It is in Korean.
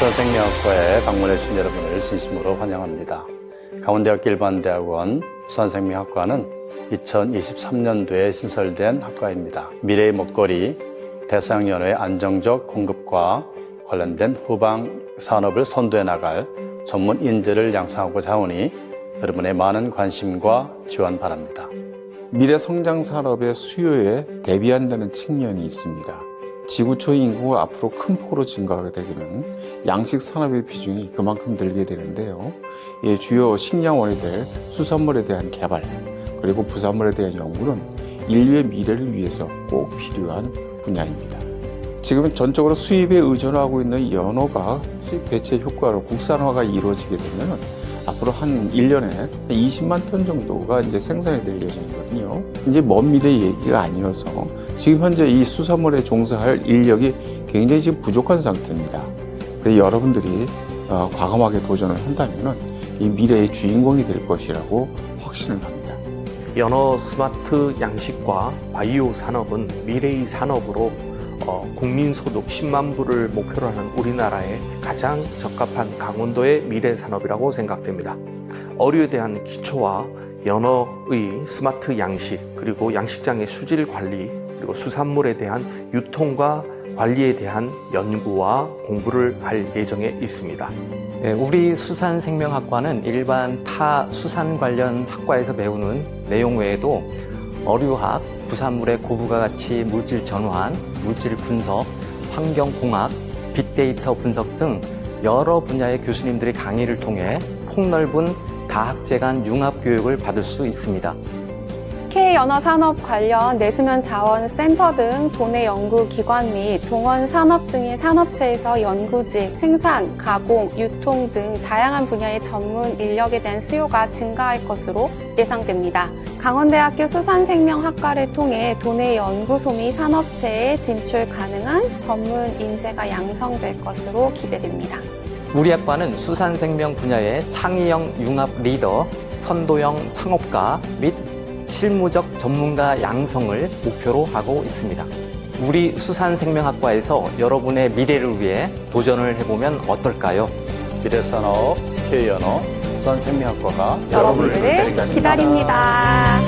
수산생명학과에 방문해 주신 여러분을 진심으로 환영합니다. 강원대학교 일반대학원 수산생명학과는 2023년도에 신설된 학과입니다. 미래의 먹거리, 대서양연어의 안정적 공급과 관련된 후방 산업을 선도해 나갈 전문 인재를 양성하고자 하오니 여러분의 많은 관심과 지원 바랍니다. 미래 성장 산업의 수요에 대비한다는 측면이 있습니다. 지구촌 인구가 앞으로 큰 폭으로 증가하게 되기는 양식 산업의 비중이 그만큼 늘게 되는데요. 이 주요 식량원이 될 수산물에 대한 개발 그리고 부산물에 대한 연구는 인류의 미래를 위해서 꼭 필요한 분야입니다. 지금 전적으로 수입에 의존하고 있는 연어가 수입 대체 효과로 국산화가 이루어지게 되면 앞으로 한 1년에 20만 톤 정도가 이제 생산이 될 예정이거든요. 이제 먼 미래 얘기가 아니어서 지금 현재 이 수산물에 종사할 인력이 굉장히 지금 부족한 상태입니다. 그래서 여러분들이 어, 과감하게 도전을 한다면 이 미래의 주인공이 될 것이라고 확신을 합니다. 연어 스마트 양식과 바이오 산업은 미래의 산업으로 어, 국민 소득 10만 불을 목표로 하는 우리나라에 가장 적합한 강원도의 미래 산업이라고 생각됩니다. 어류에 대한 기초와 연어의 스마트 양식 그리고 양식장의 수질 관리 그리고 수산물에 대한 유통과 관리에 대한 연구와 공부를 할 예정에 있습니다. 네, 우리 수산생명학과는 일반 타 수산 관련 학과에서 배우는 내용 외에도 어류학, 부산물의 고부가 가치 물질 전환, 물질 분석, 환경공학, 빅데이터 분석 등 여러 분야의 교수님들의 강의를 통해 폭넓은 다학제 간 융합 교육을 받을 수 있습니다. K연어 산업 관련 내수면 자원 센터 등 도내 연구 기관 및 동원 산업 등의 산업체에서 연구직, 생산, 가공, 유통 등 다양한 분야의 전문 인력에 대한 수요가 증가할 것으로 예상됩니다. 강원대학교 수산생명학과를 통해 도내 연구소 및 산업체에 진출 가능한 전문 인재가 양성될 것으로 기대됩니다. 우리 학과는 수산생명 분야의 창의형 융합 리더, 선도형 창업가 및 실무적 전문가 양성을 목표로 하고 있습니다. 우리 수산생명학과에서 여러분의 미래를 위해 도전을 해보면 어떨까요? 미래산업 K연어 부산 생명학과가 여러분을 기다립니다. 기다립니다.